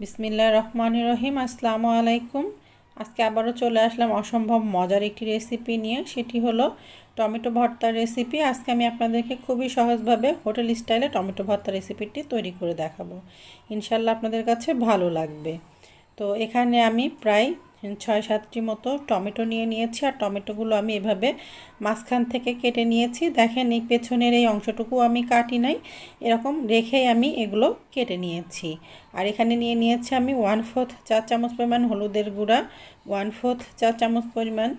বিসমিল্লা রহমান রহিম, আসসালামু আলাইকুম। আজকে আবারও চলে আসলাম অসম্ভব মজার একটি রেসিপি নিয়ে, সেটি হলো টমেটো ভর্তার রেসিপি আজকে আমি আপনাদেরকে খুবই সহজভাবে হোটেল স্টাইলে টমেটো ভর্তা রেসিপিটি তৈরি করে দেখাবো। ইনশাল্লাহ আপনাদের কাছে ভালো লাগবে। তো এখানে আমি প্রায় ছয় সাতটি মতো টমেটো নিয়ে নিয়েছি আর টমেটোগুলো আমি এভাবে মাঝখান থেকে কেটে নিয়েছি। দেখেন এই পেছনের এই অংশটুকু আমি কাটি নাই, এরকম রেখেই আমি এগুলো কেটে নিয়েছি। আর এখানে নিয়ে নিয়েছি আমি ওয়ান ফোর্থ চার চামচ পরিমাণ হলুদের গুঁড়া ওয়ান ফোর্থ চার চামচ পরিমাণ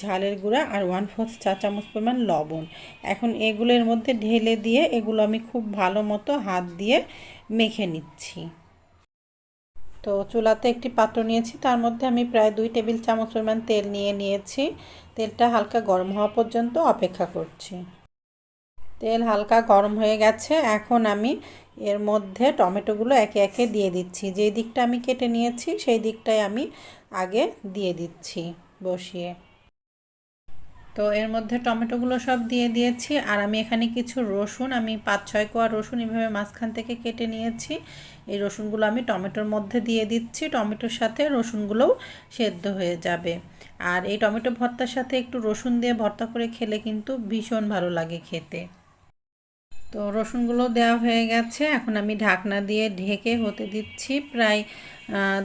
ঝালের গুঁড়া আর ওয়ান ফোর্থ চা চামচ পরিমাণ লবণ। এখন এগুলোর মধ্যে ঢেলে দিয়ে এগুলো আমি খুব ভালো মতো হাত দিয়ে মেখে নিচ্ছি। তো চুলাতে একটি পাত্র নিয়েছি। তার মধ্যে আমি প্রায় দুই টেবিল চামচ পরিমাণ তেল নিয়ে নিয়েছি। তেলটা হালকা গরম হওয়া পর্যন্ত অপেক্ষা করছি। তেল হালকা গরম হয়ে গেছে। এখন আমি এর মধ্যে টমেটোগুলো একে একে দিয়ে দিচ্ছি। যেই দিকটা আমি কেটে নিয়েছি, সেই দিকটাই আমি আগে দিয়ে দিচ্ছি বসিয়ে। তো এর মধ্যে টমেটোগুলো সব দিয়ে দিয়েছি আর আমি এখানে কিছু রসুন, আমি পাঁচ ছয় কোয়া রসুন এভাবে মাঝখান থেকে কেটে নিয়েছি। এই রসুনগুলো আমি টমেটোর মধ্যে দিয়ে দিচ্ছি, টমেটোর সাথে রসুনগুলোও সেদ্ধ হয়ে যাবে। আর এই টমেটো ভর্তার সাথে একটু রসুন দিয়ে ভর্তা করে খেলে কিন্তু ভীষণ ভালো লাগে খেতে। তো রসুনগুলো দেওয়া হয়ে গেছে। এখন আমি ঢাকনা দিয়ে ঢেকে হতে দিচ্ছি প্রায়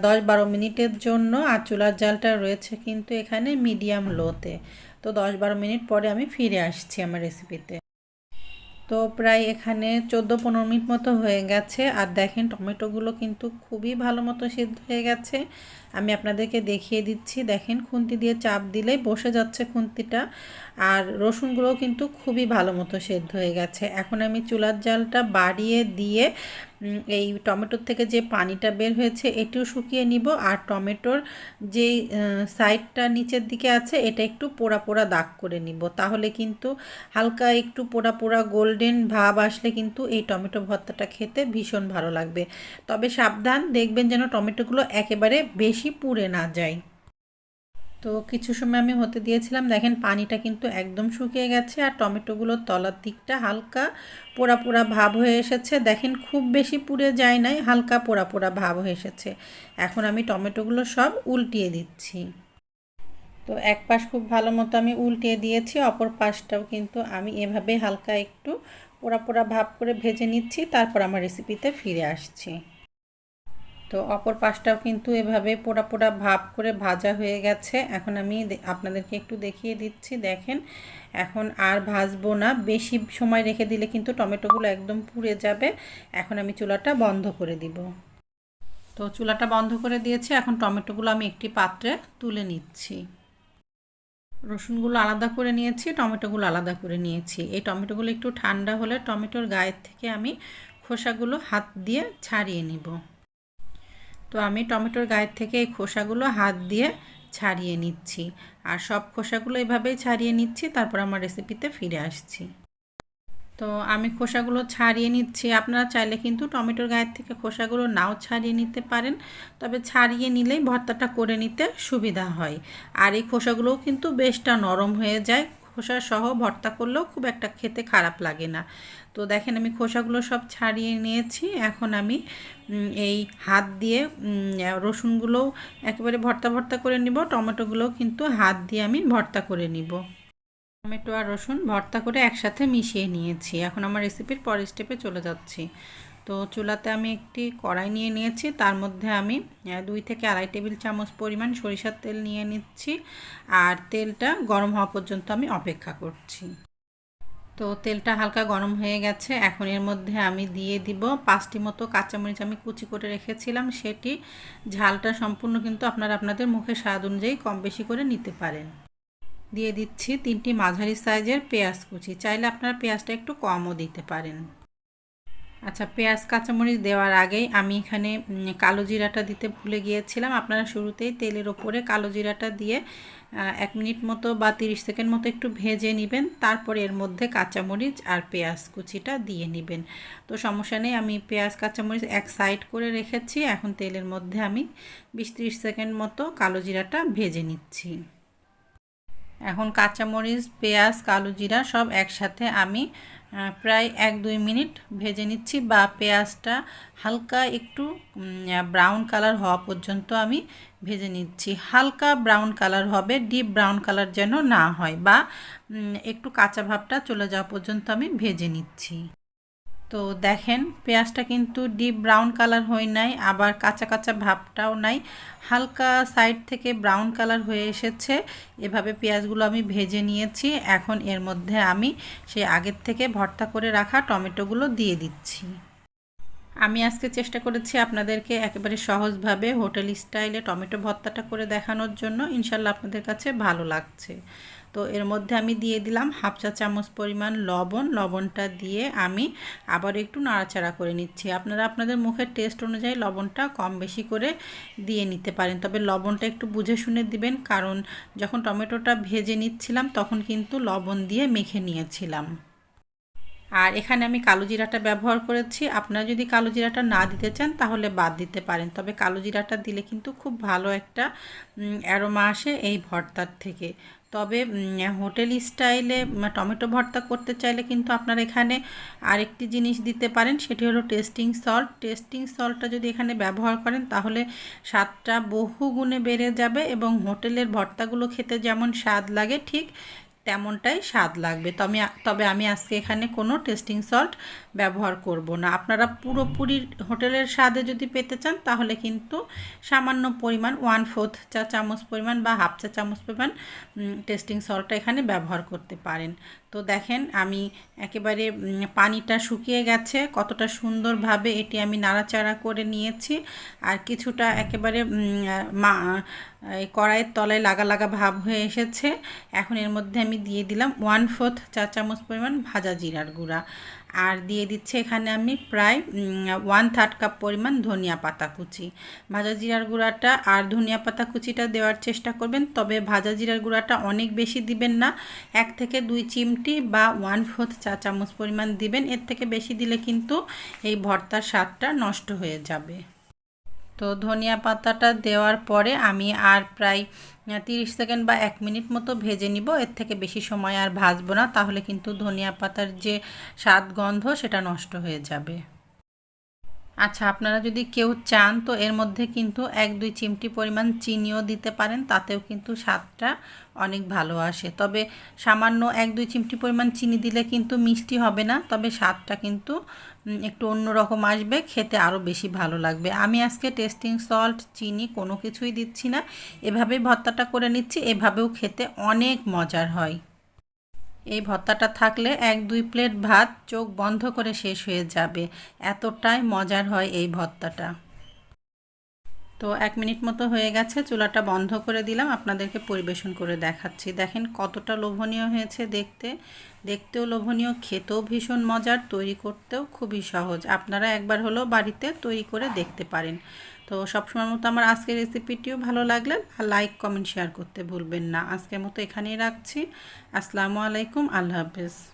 দশ বারো মিনিটের জন্য। আর চুলার জালটা রয়েছে কিন্তু এখানে মিডিয়াম লোতে। তো দশ বারো মিনিট পরে আমি ফিরে আসছি আমার রেসিপিতে তো প্রায় এখানে চোদ্দ পনেরো মিনিট মতো হয়ে গেছে। আর দেখেন, টমেটোগুলো কিন্তু খুবই ভালো মতো সিদ্ধ হয়ে গেছে। আমি আপনাদেরকে দেখিয়ে দিচ্ছি। দেখেন, খুন্তি দিয়ে চাপ দিলেই বসে যাচ্ছে খুন্তিটা। আর রসুনগুলোও কিন্তু খুবই ভালো মতো সেদ্ধ হয়ে গেছে। এখন আমি চুলার জালটা বাড়িয়ে দিয়ে এই টমেটোর থেকে যে পানিটা বের হয়েছে এটিও শুকিয়ে নিব। আর টমেটোর যে সাইডটা নিচের দিকে আছে, এটা একটু পোড়া পোড়া দাগ করে নিব। তাহলে কিন্তু হালকা একটু পোড়া পোড়া গোল্ডেন ভাব আসলে কিন্তু এই টমেটো ভর্তাটা খেতে ভীষণ ভালো লাগবে। তবে সাবধান, দেখবেন যেন টমেটোগুলো একেবারে বেশি পুড়ে না যায়। তো কিছু সময় আমি হতে দিয়েছিলাম। দেখেন, পানিটা কিন্তু একদম শুকিয়ে গেছে আর টমেটোগুলোর তলার দিকটা হালকা পোড়া পোড়া ভাব হয়ে এসেছে। দেখেন, খুব বেশি পুড়ে যায় নাই, হালকা পোড়া পোড়া ভাব হয়ে এসেছে। এখন আমি টমেটোগুলো সব উল্টিয়ে দিচ্ছি। তো এক পাশ খুব ভালো মতো আমি উল্টিয়ে দিয়েছি, অপর পাশটাও কিন্তু আমি এভাবে হালকা একটু পোড়া পোড়া ভাব করে ভেজে নিচ্ছি। তারপর আমার রেসিপিতে ফিরে আসছি। তো অপর পাশটাও কিন্তু এভাবে পোড়া পোড়া ভাব করে ভাজা হয়ে গেছে। এখন আমি আপনাদেরকে একটু দেখিয়ে দিচ্ছি, দেখেন। এখন আর ভাজবো না। বেশি সময় রেখে দিলে কিন্তু টমেটোগুলো একদম পুড়ে যাবে। এখন আমি চুলাটা বন্ধ করে দিব। তো চুলাটা বন্ধ করে দিয়েছি। এখন টমেটোগুলো আমি একটি পাত্রে তুলে নিচ্ছি। রসুনগুলো আলাদা করে নিয়েছি, টমেটোগুলো আলাদা করে নিয়েছি। এই টমেটোগুলো একটু ঠান্ডা হলে টমেটোর গায়ের থেকে আমি খোসাগুলো হাত দিয়ে ছাড়িয়ে নিব। তো আমি টমেটোর গায়ের থেকে এই খোসাগুলো হাত দিয়ে ছাড়িয়ে নিচ্ছি। আর সব খোসাগুলো এভাবেই ছাড়িয়ে নিচ্ছি, তারপর আমার রেসিপিতে ফিরে আসছি। তো আমি খোসাগুলো ছাড়িয়ে নিচ্ছি। আপনারা চাইলে কিন্তু টমেটোর গায়ের থেকে খোসাগুলো নাও ছাড়িয়ে নিতে পারেন, তবে ছাড়িয়ে নিলেই ভর্তাটা করে নিতে সুবিধা হয়। আর এই খোসাগুলোও কিন্তু বেশটা নরম হয়ে যায় খোসা সহ ভর্তা করলেও খুব একটা খেতে খারাপ লাগে না। তো দেখেন আমি খোসাগুলো সব ছাড়িয়ে নিয়েছি। এখন আমি এই হাত দিয়ে রসুনগুলোও একেবারে ভর্তা ভর্তা করে নিব। টমেটোগুলোও কিন্তু হাত দিয়ে আমি ভর্তা করে নিব। টমেটো আর রসুন ভর্তা করে একসাথে মিশিয়ে নিয়েছি। এখন আমার রেসিপির পরের স্টেপে চলে যাচ্ছি। তো চুলাতে আমি একটি কড়াই নিয়ে নিয়েছি। তার মধ্যে আমি দুই থেকে আড়াই টেবিল চামচ পরিমাণ সরিষার তেল নিয়ে নিচ্ছি আর তেলটা গরম হওয়া পর্যন্ত আমি অপেক্ষা করছি। তো তেলটা হালকা গরম হয়ে গেছে। এখন এর মধ্যে আমি দিয়ে দিব পাঁচটি মতো কাঁচামরিচ আমি কুচি করে রেখেছিলাম। সেটি ঝালটা সম্পূর্ণ কিন্তু আপনারা আপনাদের মুখে স্বাদ অনুযায়ী কম বেশি করে নিতে পারেন। দিয়ে দিচ্ছি তিনটি মাঝারি সাইজের পেঁয়াজ কুচি। চাইলে আপনারা পেঁয়াজটা একটু কমও দিতে পারেন। আচ্ছা পেঁয়াজ, কাঁচামরিচ দেওয়ার আগেই আমি এখানে কালো জিরাটা দিতে ভুলে গিয়েছিলাম। আপনারা শুরুতেই তেলের ওপরে কালো জিরাটা দিয়ে এক মিনিট মতো বা তিরিশ সেকেন্ড মতো একটু ভেজে নেবেন। তারপরে এর মধ্যে কাঁচামরিচ আর পেঁয়াজ কুচিটা দিয়ে নেবেন। তো সমস্যা নেই, আমি পেঁয়াজ, কাঁচামরিচ এক সাইড করে রেখেছি। এখন তেলের মধ্যে আমি বিশ ত্রিশ সেকেন্ড মতো কালো জিরাটা ভেজে নিচ্ছি। এখন কাঁচামরিচ, পেঁয়াজ, কালো জিরা সব একসাথে আমি প্রায় এক দুই মিনিট ভেজে নিচ্ছি বা পেঁয়াজটা হালকা একটু ব্রাউন কালার হওয়া পর্যন্ত আমি ভেজে নিচ্ছি। হালকা ব্রাউন কালার হবে ডিপ ব্রাউন কালার যেন না হয় বা একটু কাঁচা ভাবটা চলে যাওয়া পর্যন্ত আমি ভেজে নিচ্ছি। তো দেখেন, পেঁয়াজটা কিন্তু ডিপ ব্রাউন কালার হয় নাই, আবার কাঁচা কাঁচা ভাবটাও নাই। হালকা সাইড থেকে ব্রাউন কালার হয়ে এসেছে। এভাবে পেঁয়াজগুলো আমি ভেজে নিয়েছি। এখন এর মধ্যে আমি সেই আগের থেকে ভর্তা করে রাখা টমেটোগুলো দিয়ে দিচ্ছি। আমি আজকে চেষ্টা করেছি আপনাদেরকে একেবারে সহজভাবে হোটেল স্টাইলে টমেটো ভর্তাটা করে দেখানোর জন্য। ইনশাল্লাহ আপনাদের কাছে ভালো লাগছে। তো এর মধ্যে আমি দিয়ে দিলাম হাফ চা চামচ পরিমাণ লবণ। লবণটা দিয়ে আমি আবার একটু নাড়াচাড়া করে নিচ্ছি। আপনারা আপনাদের মুখের টেস্ট অনুযায়ী লবণটা কম বেশি করে দিয়ে নিতে পারেন। তবে লবণটা একটু বুঝে শুনে দিবেন, কারণ যখন টমেটোটা ভেজে নিচ্ছিলাম তখন কিন্তু লবণ দিয়ে মেখে নিয়েছিলাম। আর এখানে আমি কালো জিরাটা ব্যবহার করেছি। আপনারা যদি কালো জিরাটা না দিতে চান, তাহলে বাদ দিতে পারেন। তবে কালো জিরাটা দিলে কিন্তু খুব ভালো একটা অ্যারোমা আসে এই ভর্তার থেকে। তবে হোটেল স্টাইলে টমেটো ভর্তা করতে চাইলে কিন্তু আপনার এখানে আরেকটি জিনিস দিতে পারেন, সেটি হলো টেস্টিং সল্ট। টেস্টিং সল্টটা যদি এখানে ব্যবহার করেন, তাহলে স্বাদটা বহু গুণে বেড়ে যাবে এবং হোটেলের ভর্তাগুলো খেতে যেমন স্বাদ লাগে, ঠিক তেমনটাই স্বাদ লাগবে। তবে তবে আমি আজকে এখানে কোনো টেস্টিং সল্ট ব্যবহার করব না। আপনারা পুরোপুরি হোটেলের স্বাদে যদি পেতে চান, তাহলে কিন্তু সামান্য পরিমাণ ওয়ান ফোর্থ চা চামচ পরিমাণ বা হাফ চা চামচ পরিমাণ টেস্টিং সল্টটা এখানে ব্যবহার করতে পারেন। তো দেখেন আমি একেবারে পানিটা শুকিয়ে গেছে, কতটা সুন্দরভাবে এটি আমি নাড়াচাড়া করে নিয়েছি আর কিছুটা একেবারে মা, এই কড়াইয়ের তলায় লাগা লাগা ভাব হয়ে এসেছে। এখন এর মধ্যে আমি দিয়ে দিলাম ওয়ান ফোর্থ চা চামচ পরিমাণ ভাজা জিরার গুঁড়া। আর দিয়ে দিচ্ছে এখানে আমি প্রায় ওয়ান থার্ড কাপ পরিমাণ ধনিয়া পাতা কুচি। ভাজা জিরার গুঁড়াটা আর ধনিয়া পাতা কুচিটা দেওয়ার চেষ্টা করবেন, তবে ভাজা জিরার গুঁড়াটা অনেক বেশি দিবেন না। এক থেকে দুই চিমটি বা ওয়ান ফোর্থ চা চামচ পরিমাণ দিবেন, এর থেকে বেশি দিলে কিন্তু এই ভর্তার স্বাদটা নষ্ট হয়ে যাবে। তো ধনিয়া পাতাটা দেওয়ার পরে আমি আর প্রায় তিরিশ সেকেন্ড বা এক মিনিট মতো ভেজে নিব। এর থেকে বেশি সময় আর ভাজবো না, তাহলে কিন্তু ধনিয়া পাতার যে স্বাদ গন্ধ, সেটা নষ্ট হয়ে যাবে। আচ্ছা আপনারা যদি কেউ চান, তো এর মধ্যে কিন্তু এক দুই চিমটি পরিমাণ চিনিও দিতে পারেন, তাতেও কিন্তু স্বাদটা অনেক ভালো আসে। তবে সামান্য এক দুই চিমটি পরিমাণ চিনি দিলে কিন্তু মিষ্টি হবে না, তবে স্বাদটা কিন্তু একটু অন্যরকম আসবে, খেতে আরও বেশি ভালো লাগবে। আমি আজকে টেস্টিং সল্ট চিনি কোনো কিছুই দিচ্ছি না, এভাবেই ভর্তাটা করে নিচ্ছি, এভাবেও খেতে অনেক মজার হয়। এই ভর্তাটা থাকলে এক দুই প্লেট ভাত চোখ বন্ধ করে শেষ হয়ে যাবে। এতটাই মজার হয় এই ভর্তাটা। তো এক মিনিট মতো হয়ে গেছে, চুলাটা বন্ধ করে দিলাম। আপনাদেরকে পরিবেশন করে দেখাচ্ছি। দেখেন কতটা লোভনীয় হয়েছে দেখতে। দেখতেও লোভনীয়, খেতেও ভীষণ মজার, তৈরি করতেও খুবই সহজ। আপনারা একবার হলেও বাড়িতে তৈরি করে দেখতে পারেন। তো সবসময় মতো আমার আজকের রেসিপিটিও ভালো লাগলে লাইক কমেন্ট শেয়ার করতে ভুলবেন না। আজকের মতো এখানেই রাখছি। আসসালামু আলাইকুম। আল্লাহ হাফেজ।